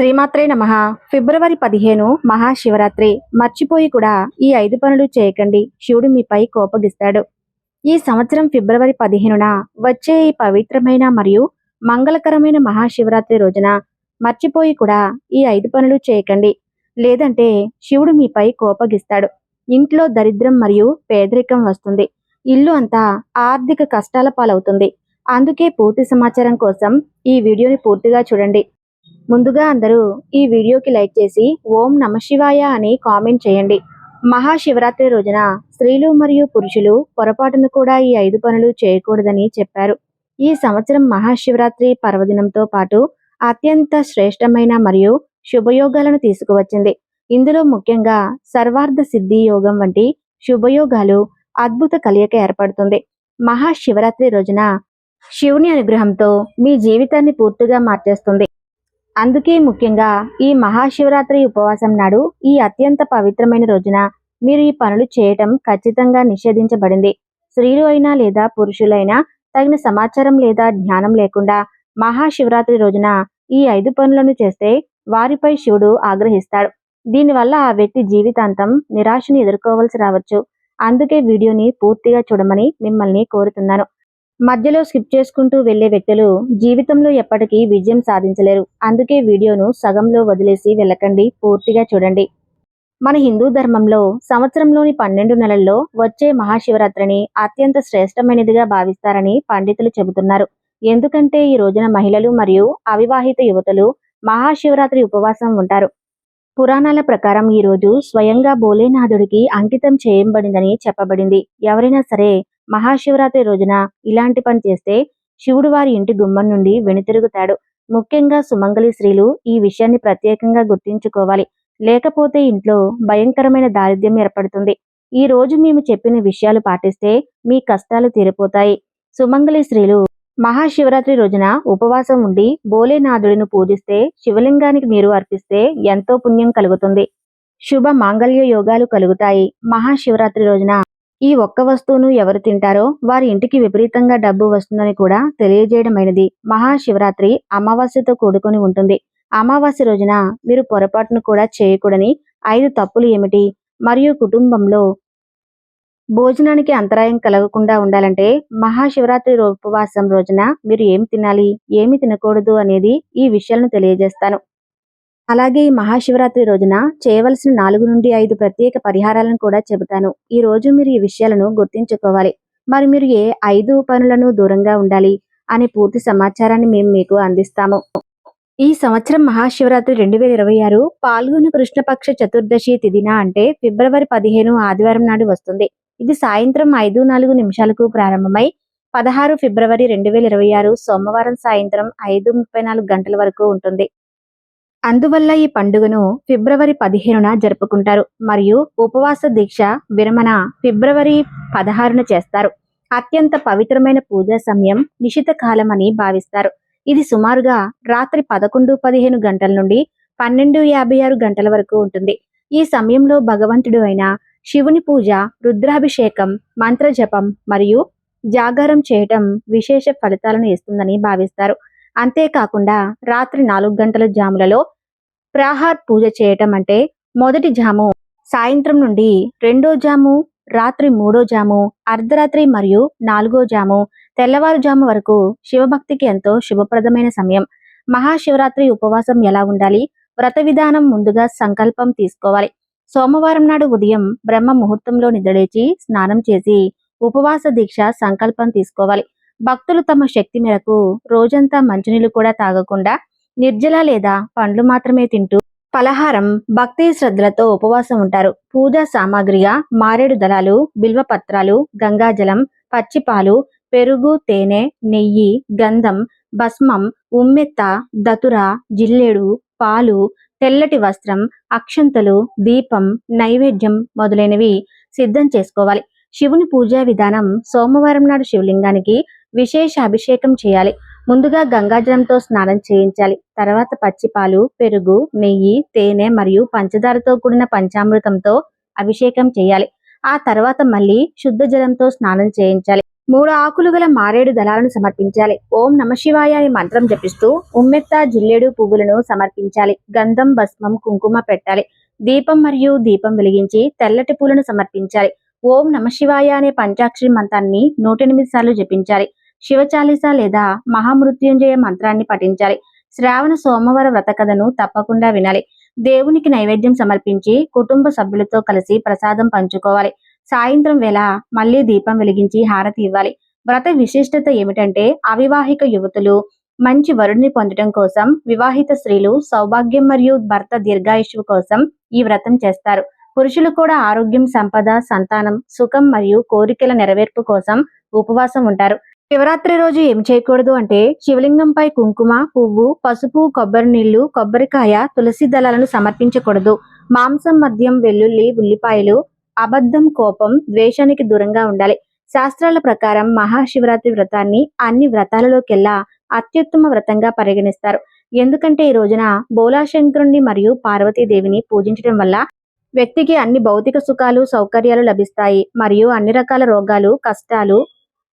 శ్రీమాత్రే నమ. ఫిబ్రవరి పదిహేను మహాశివరాత్రి. మర్చిపోయి కూడా ఈ ఐదు పనులు చేయకండి. శివుడు మీపై కోపగిస్తాడు. ఈ సంవత్సరం ఫిబ్రవరి పదిహేనున వచ్చే ఈ పవిత్రమైన మరియు మంగళకరమైన మహాశివరాత్రి రోజున మర్చిపోయి కూడా ఈ ఐదు పనులు చేయకండి. లేదంటే శివుడు మీపై కోపగిస్తాడు. ఇంట్లో దరిద్రం మరియు పేదరికం వస్తుంది. ఇల్లు అంతా ఆర్థిక కష్టాల పాలవుతుంది. అందుకే పూర్తి సమాచారం కోసం ఈ వీడియోని పూర్తిగా చూడండి. ముందుగా అందరూ ఈ వీడియోకి లైక్ చేసి ఓం నమ శివాయ అని కామెంట్ చేయండి. మహాశివరాత్రి రోజున స్త్రీలు మరియు పురుషులు పొరపాటును కూడా ఈ ఐదు పనులు చేయకూడదని చెప్పారు. ఈ సంవత్సరం మహాశివరాత్రి పర్వదినంతో పాటు అత్యంత శ్రేష్టమైన మరియు శుభయోగాలను తీసుకువచ్చింది. ఇందులో ముఖ్యంగా సర్వార్థ సిద్ధి యోగం వంటి శుభయోగాలు అద్భుత కలయిక ఏర్పడుతుంది. మహాశివరాత్రి రోజున శివుని అనుగ్రహంతో మీ జీవితాన్ని పూర్తిగా మార్చేస్తుంది. అందుకే ముఖ్యంగా ఈ మహాశివరాత్రి ఉపవాసం నాడు ఈ అత్యంత పవిత్రమైన రోజున మీరు ఈ పనులు చేయటం ఖచ్చితంగా నిషేధించబడింది. స్త్రీలు అయినా లేదా పురుషులైనా తగిన సమాచారం లేదా జ్ఞానం లేకుండా మహాశివరాత్రి రోజున ఈ ఐదు పనులను చేస్తే వారిపై శివుడు ఆగ్రహిస్తాడు. దీనివల్ల ఆ వ్యక్తి జీవితాంతం నిరాశను ఎదుర్కోవాల్సి రావచ్చు. అందుకే వీడియోని పూర్తిగా చూడమని మిమ్మల్ని కోరుతున్నాను. మధ్యలో స్కిప్ చేసుకుంటూ వెళ్ళే వ్యక్తులు జీవితంలో ఎప్పటికీ విజయం సాధించలేరు. అందుకే వీడియోను సగంలో వదిలేసి వెళ్ళకండి. పూర్తిగా చూడండి. మన హిందూ ధర్మంలో సంవత్సరంలోని పన్నెండు నెలల్లో వచ్చే మహాశివరాత్రిని అత్యంత శ్రేష్టమైనదిగా భావిస్తారని పండితులు చెబుతున్నారు. ఎందుకంటే ఈ రోజున మహిళలు మరియు అవివాహిత యువతలు మహాశివరాత్రి ఉపవాసం ఉంటారు. పురాణాల ప్రకారం ఈ రోజు స్వయంగా భోలేనాథుడికి అంకితం చేయబడిందని చెప్పబడింది. ఎవరైనా సరే మహాశివరాత్రి రోజున ఇలాంటి పని చేస్తే శివుడు వారి ఇంటి గుమ్మం నుండి వెనుతిరుగుతాడు. ముఖ్యంగా సుమంగళి స్త్రీలు ఈ విషయాన్ని ప్రత్యేకంగా గుర్తించుకోవాలి. లేకపోతే ఇంట్లో భయంకరమైన దారిద్ర్యం ఏర్పడుతుంది. ఈ రోజు మేము చెప్పిన విషయాలు పాటిస్తే మీ కష్టాలు తీరిపోతాయి. సుమంగళి స్త్రీలు మహాశివరాత్రి రోజున ఉపవాసం ఉండి భోలేనాథుడిని పూజిస్తే శివలింగానికి నీరు అర్పిస్తే ఎంతో పుణ్యం కలుగుతుంది. శుభ మాంగళ్య యోగాలు కలుగుతాయి. మహాశివరాత్రి రోజున ఈ ఒక్క వస్తువును ఎవరు తింటారో వారి ఇంటికి విపరీతంగా డబ్బు వస్తుందని కూడా తెలియజేయడమైనది. మహాశివరాత్రి అమావాస్యతో కూడుకొని ఉంటుంది. అమావాస్య రోజున మీరు పొరపాటును కూడా చేయకూడని ఐదు తప్పులు ఏమిటి? మరియు కుటుంబంలో భోజనానికి అంతరాయం కలగకుండా ఉండాలంటే మహాశివరాత్రి ఉపవాసం రోజున మీరు ఏమి తినాలి? ఏమి తినకూడదు అనేది ఈ విషయాలను తెలియజేస్తాను. అలాగే ఈ మహాశివరాత్రి రోజున చేయవలసిన నాలుగు నుండి ఐదు ప్రత్యేక పరిహారాలను కూడా చెబుతాను. ఈ రోజు మీరు ఈ విషయాలను గుర్తించుకోవాలి. మరి మీరు ఏ ఐదు పనులను దూరంగా ఉండాలి అనే పూర్తి సమాచారాన్ని మేము మీకు అందిస్తాము. ఈ సంవత్సరం మహాశివరాత్రి రెండు వేల ఇరవై ఆరు పాల్గొన కృష్ణపక్ష చతుర్దశి తిదిన అంటే ఫిబ్రవరి పదిహేను ఆదివారం నాడు వస్తుంది. ఇది సాయంత్రం ఐదు నాలుగు నిమిషాలకు ప్రారంభమై పదహారు ఫిబ్రవరి రెండు వేల ఇరవై ఆరు సోమవారం సాయంత్రం ఐదు ముప్పై నాలుగు గంటల వరకు ఉంటుంది. అందువల్ల ఈ పండుగను ఫిబ్రవరి పదిహేనున జరుపుకుంటారు. మరియు ఉపవాస దీక్ష విరమణ ఫిబ్రవరి పదహారున చేస్తారు. అత్యంత పవిత్రమైన పూజా సమయం నిశిత కాలం అని భావిస్తారు. ఇది సుమారుగా రాత్రి పదకొండు పదిహేను గంటల నుండి పన్నెండు యాభై ఆరు గంటల వరకు ఉంటుంది. ఈ సమయంలో భగవంతుడు అయిన శివుని పూజ రుద్రాభిషేకం మంత్రజపం మరియు జాగారం చేయటం విశేష ఫలితాలను ఇస్తుందని భావిస్తారు. అంతేకాకుండా రాత్రి నాలుగు గంటల జాములలో ప్రాహార్ పూజ చేయటం అంటే మొదటి జాము. సాయంత్రం నుండి రెండో జాము రాత్రి మూడో జాము అర్ధరాత్రి మరియు నాలుగో జాము తెల్లవారుజాము వరకు శివభక్తికి ఎంతో శుభప్రదమైన సమయం. మహాశివరాత్రి ఉపవాసం ఎలా ఉండాలి? వ్రత విధానం ముందుగా సంకల్పం తీసుకోవాలి. సోమవారం నాడు ఉదయం బ్రహ్మ ముహూర్తంలో నిద్రలేచి స్నానం చేసి ఉపవాస దీక్ష సంకల్పం తీసుకోవాలి. భక్తులు తమ శక్తి మేరకు రోజంతా మంచినీళ్ళు కూడా తాగకుండా నిర్జల లేదా పండ్లు మాత్రమే తింటూ పలహారం భక్తి శ్రద్ధలతో ఉపవాసం ఉంటారు. పూజా సామాగ్రిగా మారేడు దళాలు బిల్వపత్రాలు గంగాజలం పచ్చిపాలు పెరుగు తేనె నెయ్యి గంధం భస్మం ఉమ్మెత్త దతుర జిల్లేడు పాలు తెల్లటి వస్త్రం అక్షంతలు దీపం నైవేద్యం మొదలైనవి సిద్ధం చేసుకోవాలి. శివుని పూజా విధానం సోమవారం నాడు శివలింగానికి విశేష అభిషేకం చేయాలి. ముందుగా గంగాజలంతో స్నానం చేయించాలి. తర్వాత పచ్చిపాలు పెరుగు నెయ్యి తేనె మరియు పంచదారతో కూడిన పంచామృతంతో అభిషేకం చేయాలి. ఆ తర్వాత మళ్ళీ శుద్ధ జలంతో స్నానం చేయించాలి. మూడు ఆకులు గల మారేడు దళాలను సమర్పించాలి. ఓం నమశివాయ అని అనే మంత్రం జపిస్తూ ఉమ్మెత్త జిల్లేడు పువ్వులను సమర్పించాలి. గంధం భస్మం కుంకుమ పెట్టాలి. దీపం మరియు దీపం వెలిగించి తెల్లటి పూలను సమర్పించాలి. ఓం నమశివాయ అనే పంచాక్షరి మంత్రాన్ని నూట ఎనిమిది సార్లు జపించాలి. శివచాలీస లేదా మహామృత్యుంజయ మంత్రాన్ని పఠించాలి. శ్రావణ సోమవార వ్రత కథను తప్పకుండా వినాలి. దేవునికి నైవేద్యం సమర్పించి కుటుంబ సభ్యులతో కలిసి ప్రసాదం పంచుకోవాలి. సాయంత్రం వేళ మళ్ళీ దీపం వెలిగించి హారతి ఇవ్వాలి. వ్రత విశిష్టత ఏమిటంటే అవివాహిక యువతులు మంచి వరుడిని పొందడం కోసం వివాహిత స్త్రీలు సౌభాగ్యం మరియు భర్త దీర్ఘాయుష్యు కోసం ఈ వ్రతం చేస్తారు. పురుషులు కూడా ఆరోగ్యం సంపద సంతానం సుఖం మరియు కోరికల నెరవేర్పు కోసం ఉపవాసం ఉంటారు. శివరాత్రి రోజు ఏం చేయకూడదు అంటే శివలింగంపై కుంకుమ పువ్వు పసుపు కొబ్బరి నీళ్ళు కొబ్బరికాయ తులసి దళాలను సమర్పించకూడదు. మాంసం మద్యం వెల్లుల్లి ఉల్లిపాయలు అబద్ధం కోపం ద్వేషానికి దూరంగా ఉండాలి. శాస్త్రాల ప్రకారం మహాశివరాత్రి వ్రతాన్ని అన్ని వ్రతాలలోకెల్లా అత్యుత్తమ వ్రతంగా పరిగణిస్తారు. ఎందుకంటే ఈ రోజున బోలాశంకరుణ్ణి మరియు పార్వతీదేవిని పూజించడం వల్ల వ్యక్తికి అన్ని భౌతిక సుఖాలు సౌకర్యాలు లభిస్తాయి. మరియు అన్ని రకాల రోగాలు కష్టాలు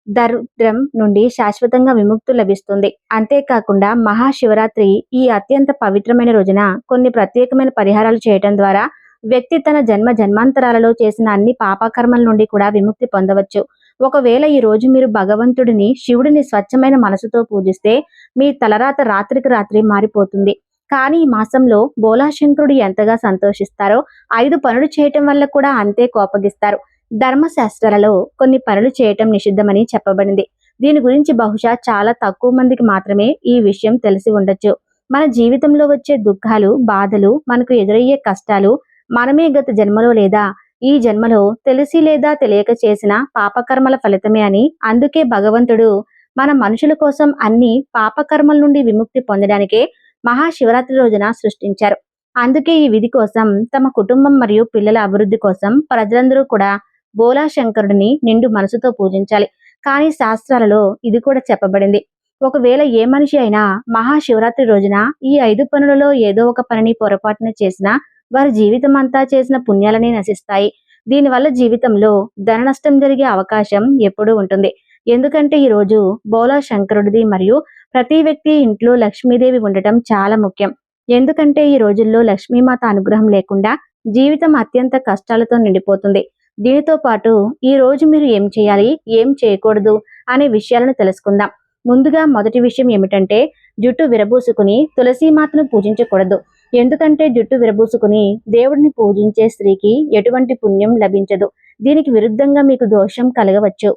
దరిద్రం నుండి శాశ్వతంగా విముక్తి లభిస్తుంది. అంతేకాకుండా మహాశివరాత్రి ఈ అత్యంత పవిత్రమైన రోజున కొన్ని ప్రత్యేకమైన పరిహారాలు చేయటం ద్వారా వ్యక్తి తన జన్మ జన్మాంతరాలలో చేసిన అన్ని పాపకర్మల నుండి కూడా విముక్తి పొందవచ్చు. ఒకవేళ ఈ రోజు మీరు భగవంతుడిని శివుడిని స్వచ్ఛమైన మనసుతో పూజిస్తే మీ తలరాత రాత్రికి రాత్రి మారిపోతుంది. కానీ ఈ మాసంలో బోలాశంకరుడు ఎంతగా సంతోషిస్తారో ఐదు పనులు చేయటం వల్ల కూడా అంతే కోపగిస్తారు. ధర్మశాస్త్రాలలో కొన్ని పనులు చేయటం నిషిద్ధమని చెప్పబడింది. దీని గురించి బహుశా చాలా తక్కువ మందికి మాత్రమే ఈ విషయం తెలిసి ఉండొచ్చు. మన జీవితంలో వచ్చే దుఃఖాలు బాధలు మనకు ఎదురయ్యే కష్టాలు మనమే గత జన్మలో లేదా ఈ జన్మలో తెలిసి లేదా తెలియక చేసిన పాపకర్మల ఫలితమే అని అందుకే భగవంతుడు మన మనుషుల కోసం అన్ని పాపకర్మల నుండి విముక్తి పొందడానికే మహాశివరాత్రి రోజున సృష్టించారు. అందుకే ఈ విధి కోసం తమ కుటుంబం మరియు పిల్లల అభివృద్ధి కోసం ప్రజలందరూ కూడా బోలా శంకరుడిని నిండు మనసుతో పూజించాలి. కానీ శాస్త్రాలలో ఇది కూడా చెప్పబడింది. ఒకవేళ ఏ మనిషి అయినా మహాశివరాత్రి రోజున ఈ ఐదు పనులలో ఏదో ఒక పనిని పొరపాటున చేసినా వారి జీవితం అంతా చేసిన పుణ్యాలనే నశిస్తాయి. దీనివల్ల జీవితంలో ధన నష్టం జరిగే అవకాశం ఎప్పుడూ ఉంటుంది. ఎందుకంటే ఈ రోజు బోలా శంకరుడిది మరియు ప్రతి వ్యక్తి ఇంట్లో లక్ష్మీదేవి ఉండటం చాలా ముఖ్యం. ఎందుకంటే ఈ రోజుల్లో లక్ష్మీమాత అనుగ్రహం లేకుండా జీవితం అత్యంత కష్టాలతో నిండిపోతుంది. దీనితో పాటు ఈ రోజు మీరు ఏం చేయాలి ఏం చేయకూడదు అనే విషయాలను తెలుసుకుందాం. ముందుగా మొదటి విషయం ఏమిటంటే జుట్టు విరబూసుకుని తులసీమాతను పూజించకూడదు. ఎందుకంటే జుట్టు విరబూసుకుని దేవుడిని పూజించే స్త్రీకి ఎటువంటి పుణ్యం లభించదు. దీనికి విరుద్ధంగా మీకు దోషం కలగవచ్చు.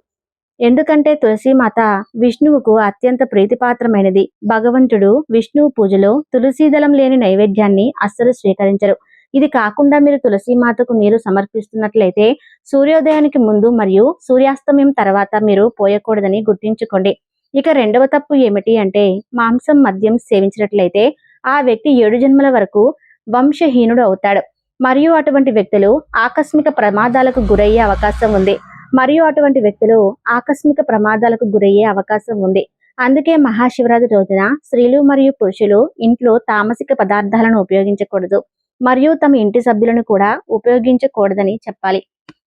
ఎందుకంటే తులసీమాత విష్ణువుకు అత్యంత ప్రీతిపాత్రమైనది. భగవంతుడు విష్ణువు పూజలో తులసీదళం లేని నైవేద్యాన్ని అస్సలు స్వీకరించరు. ఇది కాకుండా మీరు తులసీమాతకు నీరు సమర్పిస్తున్నట్లయితే సూర్యోదయానికి ముందు మరియు సూర్యాస్తమయం తర్వాత మీరు పోయకూడదని గుర్తుంచుకోండి. ఇక రెండవ తప్పు ఏమిటి అంటే మాంసం మద్యం సేవించినట్లయితే ఆ వ్యక్తి ఏడు జన్మల వరకు వంశహీనుడు అవుతాడు. మరియు అటువంటి వ్యక్తులు ఆకస్మిక ప్రమాదాలకు గురయ్యే అవకాశం ఉంది. మరియు అటువంటి వ్యక్తులు ఆకస్మిక ప్రమాదాలకు గురయ్యే అవకాశం ఉంది. అందుకే మహాశివరాత్రి రోజున స్త్రీలు మరియు పురుషులు ఇంట్లో తామసిక పదార్థాలను ఉపయోగించకూడదు. మరియు తమ ఇంటి సభ్యులను కూడా ఉపయోగించకూడదని చెప్పాలి.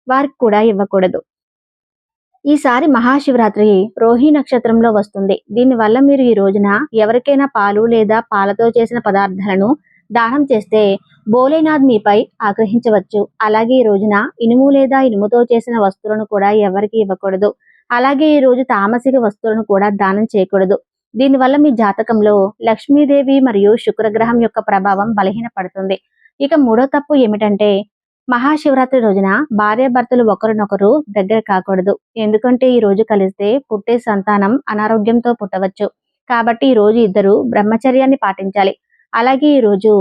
వారికి కూడా ఇవ్వకూడదు. ఈసారి మహాశివరాత్రి రోహి నక్షత్రంలో వస్తుంది. దీనివల్ల మీరు ఈ రోజున ఎవరికైనా పాలు లేదా పాలతో చేసిన పదార్థాలను దానం చేస్తే బోలేనాథ్ మీపై ఆగ్రహించవచ్చు. అలాగే ఈ రోజున ఇనుము లేదా ఇనుముతో చేసిన వస్తువులను కూడా ఎవరికి ఇవ్వకూడదు. అలాగే ఈ రోజు తామసిక వస్తువులను కూడా దానం చేయకూడదు. దీనివల్ల మీ జాతకంలో లక్ష్మీదేవి మరియు శుక్రగ్రహం యొక్క ప్రభావం బలహీనపడుతుంది. ఇక మూడో తప్పు ఏమిటంటే మహాశివరాత్రి రోజున భార్యాభర్తలు ఒకరినొకరు దగ్గర కాకూడదు. ఎందుకంటే ఈ రోజు కలిస్తే పుట్టే సంతానం అనారోగ్యంతో పుట్టవచ్చు. కాబట్టి ఈ రోజు ఇద్దరు బ్రహ్మచర్యాన్ని పాటించాలి. అలాగే ఈ రోజు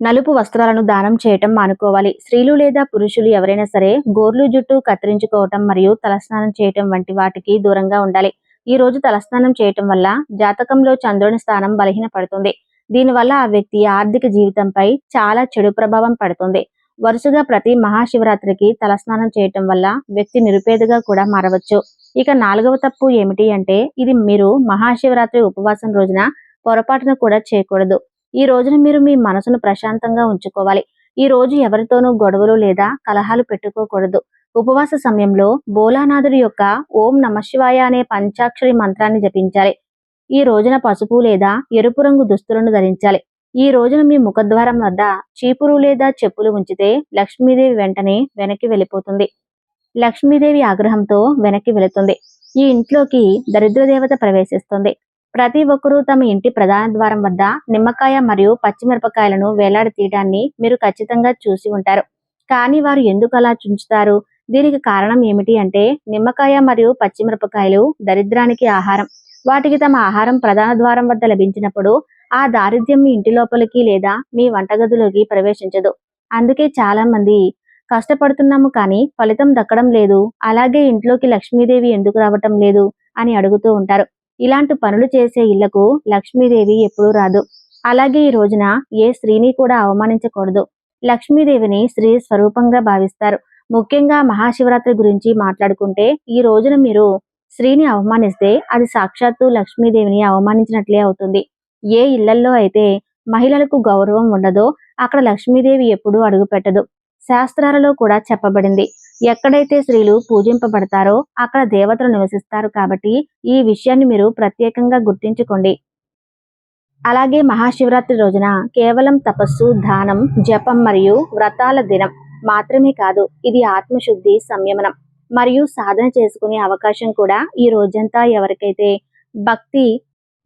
నలుపు వస్త్రాలను దానం చేయటం మానుకోవాలి. స్త్రీలు లేదా పురుషులు ఎవరైనా సరే గోర్లు జుట్టు కత్తిరించుకోవటం మరియు తలస్నానం చేయటం వంటి వాటికి దూరంగా ఉండాలి. ఈ రోజు తలస్నానం చేయటం వల్ల జాతకంలో చంద్రుని స్థానం బలహీన పడుతుంది దీనివల్ల ఆ వ్యక్తి ఆర్థిక జీవితంపై చాలా చెడు ప్రభావం పడుతుంది. వరుసగా ప్రతి మహాశివరాత్రికి తలస్నానం చేయటం వల్ల వ్యక్తి నిరుపేదగా కూడా మారవచ్చు. ఇక నాలుగవ తప్పు ఏమిటి అంటే ఇది మీరు మహాశివరాత్రి ఉపవాసం రోజున పొరపాటున కూడా చేయకూడదు. ఈ రోజున మీరు మీ మనసును ప్రశాంతంగా ఉంచుకోవాలి. ఈ రోజు ఎవరితోనూ గొడవలు లేదా కలహాలు పెట్టుకోకూడదు. ఉపవాస సమయంలో భోలానాథుడి యొక్క ఓం నమశివాయ అనే పంచాక్షరి మంత్రాన్ని జపించాలి. ఈ రోజున పసుపు లేదా ఎరుపు రంగు దుస్తులను ధరించాలి. ఈ రోజున మీ ముఖద్వారం వద్ద చీపురు లేదా చెప్పులు ఉంచితే లక్ష్మీదేవి వెంటనే వెనక్కి వెళ్ళిపోతుంది. లక్ష్మీదేవి ఆగ్రహంతో వెనక్కి వెళుతుంది. ఈ ఇంట్లోకి దరిద్ర దేవత ప్రవేశిస్తుంది. ప్రతి ఒక్కరూ తమ ఇంటి ప్రధాన ద్వారం వద్ద నిమ్మకాయ మరియు పచ్చిమిరపకాయలను వేలాడి తీయడాన్ని మీరు ఖచ్చితంగా చూసి ఉంటారు. కానీ వారు ఎందుకు అలా చుంచుతారు? దీనికి కారణం ఏమిటి అంటే నిమ్మకాయ మరియు పచ్చిమిరపకాయలు దరిద్రానికి ఆహారం. వాటికి తమ ఆహారం ప్రధాన ద్వారం వద్ద లభించినప్పుడు ఆ దారిద్ర్యం మీ ఇంటి లోపలికి లేదా మీ వంటగదిలోకి ప్రవేశించదు. అందుకే చాలా మంది కష్టపడుతున్నాము కానీ ఫలితం దక్కడం లేదు. అలాగే ఇంట్లోకి లక్ష్మీదేవి ఎందుకు రావటం లేదు అని అడుగుతూ ఉంటారు. ఇలాంటి పనులు చేసే ఇళ్ళకు లక్ష్మీదేవి ఎప్పుడూ రాదు. అలాగే ఈ రోజున ఏ స్త్రీని కూడా అవమానించకూడదు. లక్ష్మీదేవిని స్త్రీ స్వరూపంగా భావిస్తారు. ముఖ్యంగా మహాశివరాత్రి గురించి మాట్లాడుకుంటే ఈ రోజున మీరు స్త్రీని అవమానిస్తే అది సాక్షాత్తు లక్ష్మీదేవిని అవమానించినట్లే అవుతుంది. ఏ ఇళ్ళల్లో అయితే మహిళలకు గౌరవం ఉండదో అక్కడ లక్ష్మీదేవి ఎప్పుడూ అడుగు పెట్టదు శాస్త్రాలలో కూడా చెప్పబడింది. ఎక్కడైతే స్త్రీలు పూజింపబడతారో అక్కడ దేవతలు నివసిస్తారు కాబట్టి ఈ విషయాన్ని మీరు ప్రత్యేకంగా గుర్తించుకోండి. అలాగే మహాశివరాత్రి రోజున కేవలం తపస్సు దానం జపం మరియు వ్రతాల దినం మాత్రమే కాదు ఇది ఆత్మశుద్ధి సంయమనం. మరియు సాధన చేసుకునే అవకాశం కూడా ఈ రోజంతా ఎవరికైతే భక్తి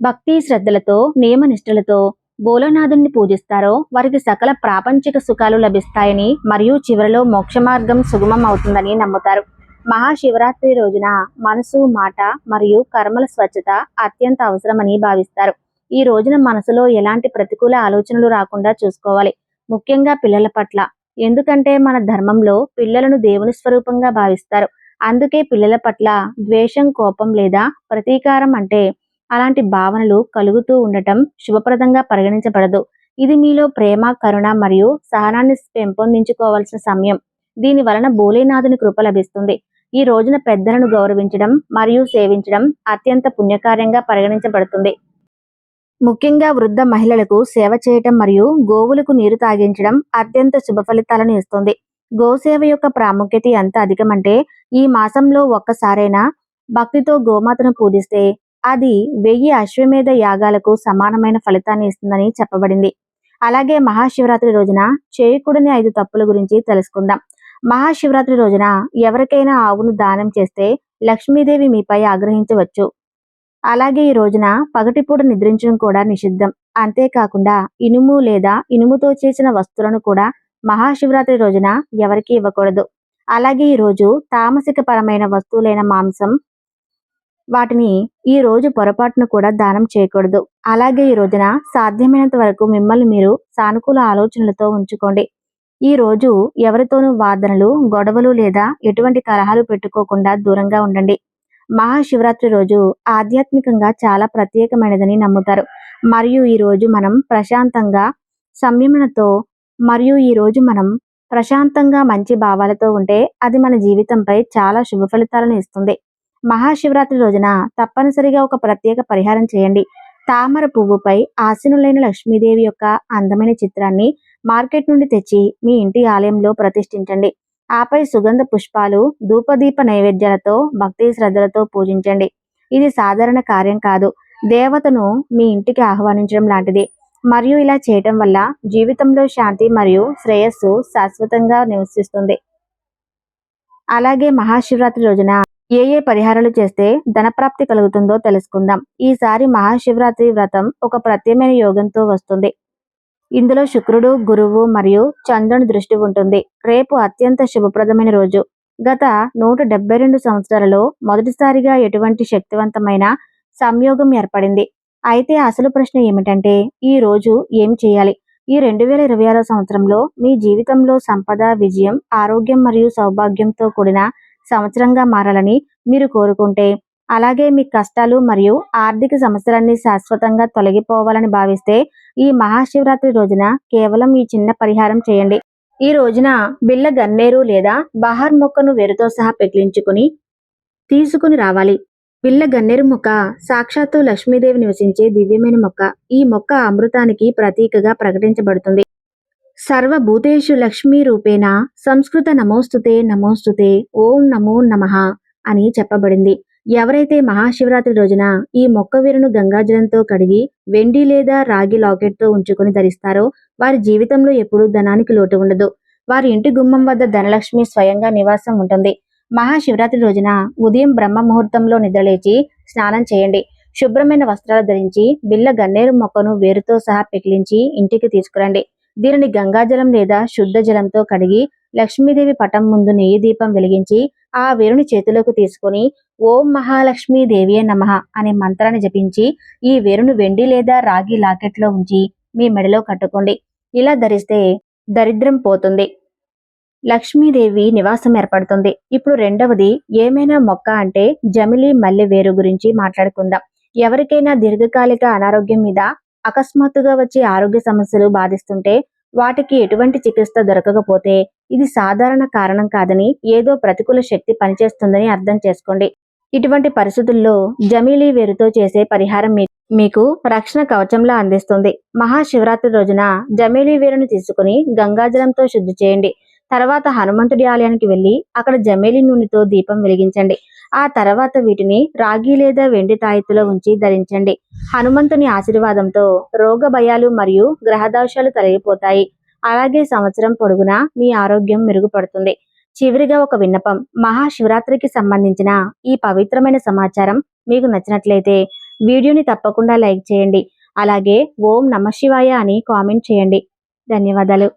భక్తి శ్రద్ధలతో నియమనిష్టలతో భోలనాథుని పూజిస్తారో వారికి సకల ప్రాపంచిక సుఖాలు లభిస్తాయని మరియు చివరిలో మోక్ష మార్గం సుగమం అవుతుందని నమ్ముతారు. మహాశివరాత్రి రోజున మనసు మాట మరియు కర్మల స్వచ్ఛత అత్యంత అవసరమని భావిస్తారు. ఈ రోజున మనసులో ఎలాంటి ప్రతికూల ఆలోచనలు రాకుండా చూసుకోవాలి. ముఖ్యంగా పిల్లల పట్ల ఎందుకంటే మన ధర్మంలో పిల్లలను దేవుని స్వరూపంగా భావిస్తారు. అందుకే పిల్లల పట్ల ద్వేషం కోపం లేదా ప్రతీకారం అంటే అలాంటి భావనలు కలుగుతూ ఉండటం శుభప్రదంగా పరిగణించబడదు. ఇది మీలో ప్రేమ కరుణ మరియు సహనాన్ని పెంపొందించుకోవాల్సిన సమయం. దీని వలన భోలేనాథుని కృప లభిస్తుంది. ఈ రోజున పెద్దలను గౌరవించడం మరియు సేవించడం అత్యంత పుణ్యకార్యంగా పరిగణించబడుతుంది. ముఖ్యంగా వృద్ధ మహిళలకు సేవ చేయటం మరియు గోవులకు నీరు తాగించడం అత్యంత శుభ ఫలితాలను ఇస్తుంది. గోసేవ యొక్క ప్రాముఖ్యత ఎంత అధికమంటే ఈ మాసంలో ఒక్కసారైనా భక్తితో గోమాతను పూజిస్తే అది వెయ్యి అశ్వమేధ యాగాలకు సమానమైన ఫలితాన్ని ఇస్తుందని చెప్పబడింది. అలాగే మహాశివరాత్రి రోజున చేయకూడని ఐదు తప్పుల గురించి తెలుసుకుందాం. మహాశివరాత్రి రోజున ఎవరికైనా ఆవును దానం చేస్తే లక్ష్మీదేవి మీపై ఆగ్రహించవచ్చు. అలాగే ఈ రోజున పగటిపూట నిద్రించడం కూడా నిషిద్ధం. అంతేకాకుండా ఇనుము లేదా ఇనుముతో చేసిన వస్తువులను కూడా మహాశివరాత్రి రోజున ఎవరికీ ఇవ్వకూడదు. అలాగే ఈ రోజు తామసిక పరమైన వస్తువులైన మాంసం వాటిని ఈ రోజు పొరపాటును కూడా దానం చేయకూడదు. అలాగే ఈ రోజున సాధ్యమైనంత వరకు మిమ్మల్ని మీరు సానుకూల ఆలోచనలతో ఉంచుకోండి. ఈ రోజు ఎవరితోనూ వాదనలు గొడవలు లేదా ఎటువంటి కలహాలు పెట్టుకోకుండా దూరంగా ఉండండి. మహాశివరాత్రి రోజు ఆధ్యాత్మికంగా చాలా ప్రత్యేకమైనదని నమ్ముతారు. మరియు ఈ రోజు మనం ప్రశాంతంగా సంయమనతో మరియు ఈ రోజు మనం ప్రశాంతంగా మంచి భావాలతో ఉంటే అది మన జీవితంపై చాలా శుభ ఫలితాలను ఇస్తుంది. మహాశివరాత్రి రోజున తప్పనిసరిగా ఒక ప్రత్యేక పరిహారం చేయండి. తామర పువ్వుపై ఆసీనులైన లక్ష్మీదేవి యొక్క అందమైన చిత్రాన్ని మార్కెట్ నుండి తెచ్చి మీ ఇంటి ఆలయంలో ప్రతిష్ఠించండి. ఆపై సుగంధ పుష్పాలు ధూపదీప నైవేద్యాలతో భక్తి శ్రద్ధలతో పూజించండి. ఇది సాధారణ కార్యం కాదు. దేవతను మీ ఇంటికి ఆహ్వానించడం లాంటిది. మరియు ఇలా చేయటం వల్ల జీవితంలో శాంతి మరియు శ్రేయస్సు శాశ్వతంగా నివసిస్తుంది. అలాగే మహాశివరాత్రి రోజున ఏ ఏ పరిహారాలు చేస్తే ధనప్రాప్తి కలుగుతుందో తెలుసుకుందాం. ఈసారి మహాశివరాత్రి వ్రతం ఒక ప్రత్యేకమైన యోగంతో వస్తుంది. ఇందులో శుక్రుడు గురువు మరియు చంద్రుని దృష్టి ఉంటుంది. రేపు అత్యంత శుభప్రదమైన రోజు. గత నూట డెబ్బై రెండు సంవత్సరాలలో మొదటిసారిగా ఎటువంటి శక్తివంతమైన సంయోగం ఏర్పడింది? అయితే అసలు ప్రశ్న ఏమిటంటే ఈ రోజు ఏం చేయాలి? ఈ రెండు వేల ఇరవై ఆరో సంవత్సరంలో మీ జీవితంలో సంపద విజయం ఆరోగ్యం మరియు సౌభాగ్యంతో కూడిన సంవత్సరంగా మారాలని మీరు కోరుకుంటే అలాగే మీ కష్టాలు మరియు ఆర్థిక సమస్యలన్నీ శాశ్వతంగా తొలగిపోవాలని భావిస్తే ఈ మహాశివరాత్రి రోజున కేవలం ఈ చిన్న పరిహారం చేయండి. ఈ రోజున బిళ్ళ గన్నేరు లేదా బహార్ మొక్కను వేరుతో సహా పెకిలించుకుని తీసుకుని రావాలి. బిళ్ళ గన్నేరు మొక్క సాక్షాత్తు లక్ష్మీదేవి నివసించే దివ్యమైన మొక్క. ఈ మొక్క అమృతానికి ప్రతీకగా ప్రకటించబడుతుంది. సర్వభూతేషు లక్ష్మీ రూపేణ సంస్కృత నమోస్తుతే నమోస్తుతే ఓం నమో నమః అని చెప్పబడింది. ఎవరైతే మహాశివరాత్రి రోజున ఈ మొక్క వేరును గంగాజలంతో కడిగి వెండి లేదా రాగి లాకెట్తో ఉంచుకొని ధరిస్తారో వారి జీవితంలో ఎప్పుడూ ధనానికి లోటు ఉండదు. వారి ఇంటి గుమ్మం వద్ద ధనలక్ష్మి స్వయంగా నివాసం ఉంటుంది. మహాశివరాత్రి రోజున ఉదయం బ్రహ్మ ముహూర్తంలో నిద్రలేచి స్నానం చేయండి. శుభ్రమైన వస్త్రాలు ధరించి బిల్ల గన్నేరు మొక్కను వేరుతో సహా పెకిలించి ఇంటికి తీసుకురండి. దీనిని గంగాజలం లేదా శుద్ధ జలంతో కడిగి లక్ష్మీదేవి పటం ముందు నెయ్యి దీపం వెలిగించి ఆ వేరుని చేతిలోకి తీసుకొని ఓం మహాలక్ష్మీ దేవియే నమః అనే మంత్రాన్ని జపించి ఈ వేరును వెండి లేదా రాగి లాకెట్లో ఉంచి మీ మెడలో కట్టుకోండి. ఇలా ధరిస్తే దరిద్రం పోతుంది. లక్ష్మీదేవి నివాసం ఏర్పడుతుంది. ఇప్పుడు రెండవది ఏమైనా మొక్క అంటే జమిలి మల్లె వేరు గురించి మాట్లాడుకుందాం. ఎవరికైనా దీర్ఘకాలిక అనారోగ్యం మీద అకస్మాత్తుగా వచ్చే ఆరోగ్య సమస్యలు బాధిస్తుంటే వాటికి ఎటువంటి చికిత్స దొరకకపోతే ఇది సాధారణ కారణం కాదని ఏదో ప్రతికూల శక్తి పనిచేస్తుందని అర్థం చేసుకోండి. ఇటువంటి పరిస్థితుల్లో జమీలి వేరుతో చేసే పరిహారం మీకు రక్షణ కవచంలా అందిస్తుంది. మహాశివరాత్రి రోజున జమీలి వేరును తీసుకుని గంగాజలంతో శుద్ధి చేయండి. తర్వాత హనుమంతుడి ఆలయానికి వెళ్ళి అక్కడ జమేలి నూనెతో దీపం వెలిగించండి. ఆ తర్వాత వీటిని రాగి లేదా వెండి తాయెత్తులో ఉంచి ధరించండి. హనుమంతుని ఆశీర్వాదంతో రోగ భయాలు మరియు గ్రహదోషాలు తొలగిపోతాయి. అలాగే సంవత్సరం పొడుగునా మీ ఆరోగ్యం మెరుగుపడుతుంది. చివరిగా ఒక విన్నపం. మహాశివరాత్రికి సంబంధించిన ఈ పవిత్రమైన సమాచారం మీకు నచ్చినట్లయితే వీడియోని తప్పకుండా లైక్ చేయండి. అలాగే ఓం నమ శివాయ అని కామెంట్ చేయండి. ధన్యవాదాలు.